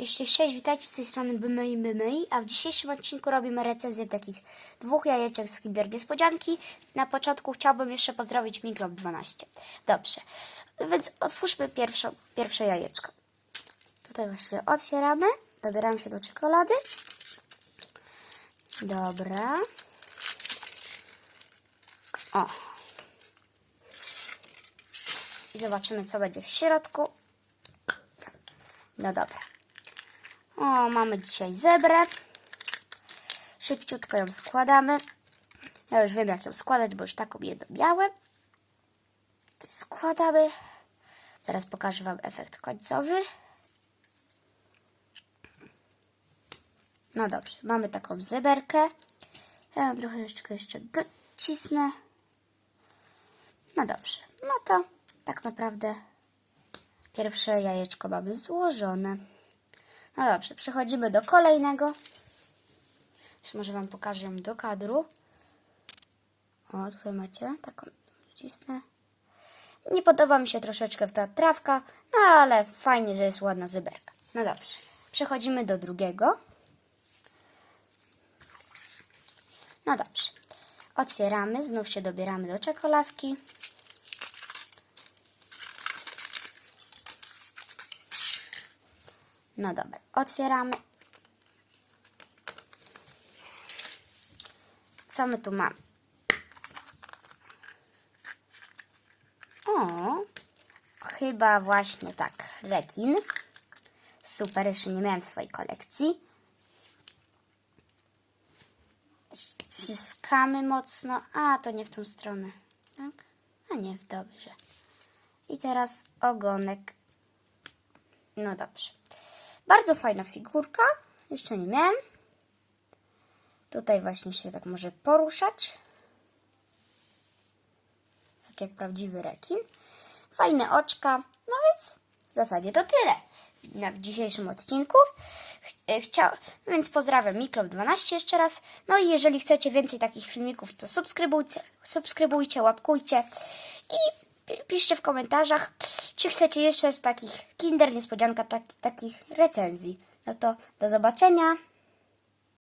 Cześć, cześć, cześć, witajcie z tej strony Bymyi Bymyi, a w dzisiejszym odcinku robimy recenzję takich dwóch jajeczek z Kinder Niespodzianki. Na początku chciałbym jeszcze pozdrowić Miklop 12. Dobrze, więc otwórzmy pierwszą, pierwsze jajeczko. Tutaj właśnie otwieramy, dobieramy się do czekolady. Dobra. O. I zobaczymy, co będzie w środku. No dobra. O, mamy dzisiaj zebrę. Szybciutko ją składamy. Ja już wiem, jak ją składać, bo już taką jedną miałem. Składamy. Zaraz pokażę Wam efekt końcowy. No dobrze, mamy taką zeberkę. Ja trochę jeszcze, jeszcze docisnę. No dobrze, no to tak naprawdę pierwsze jajeczko mamy złożone. No dobrze, przechodzimy do kolejnego. Jeszcze może Wam pokażę ją do kadru. O, tutaj macie taką, cisnę. Nie podoba mi się troszeczkę ta trawka, no ale fajnie, że jest ładna zeberka. No dobrze, przechodzimy do drugiego. No dobrze, otwieramy, znów się dobieramy do czekoladki. No dobra, otwieramy. Co my tu mamy? O, chyba właśnie tak, rekin. Super, jeszcze nie miałem swojej kolekcji. Ściskamy mocno. A, to nie w tą stronę. Tak? A nie, dobrze. I teraz ogonek. No dobrze. Bardzo fajna figurka. Jeszcze nie miałem. Tutaj właśnie się tak może poruszać. Tak jak prawdziwy rekin. Fajne oczka. No więc w zasadzie to tyle na, dzisiejszym odcinku. E, Chciał, więc pozdrawiam Miklop12 jeszcze raz. No i jeżeli chcecie więcej takich filmików, to subskrybujcie, subskrybujcie łapkujcie i pi- piszcie w komentarzach, czy chcecie jeszcze z takich Kinder Niespodzianka, tak, takich recenzji. No to do zobaczenia.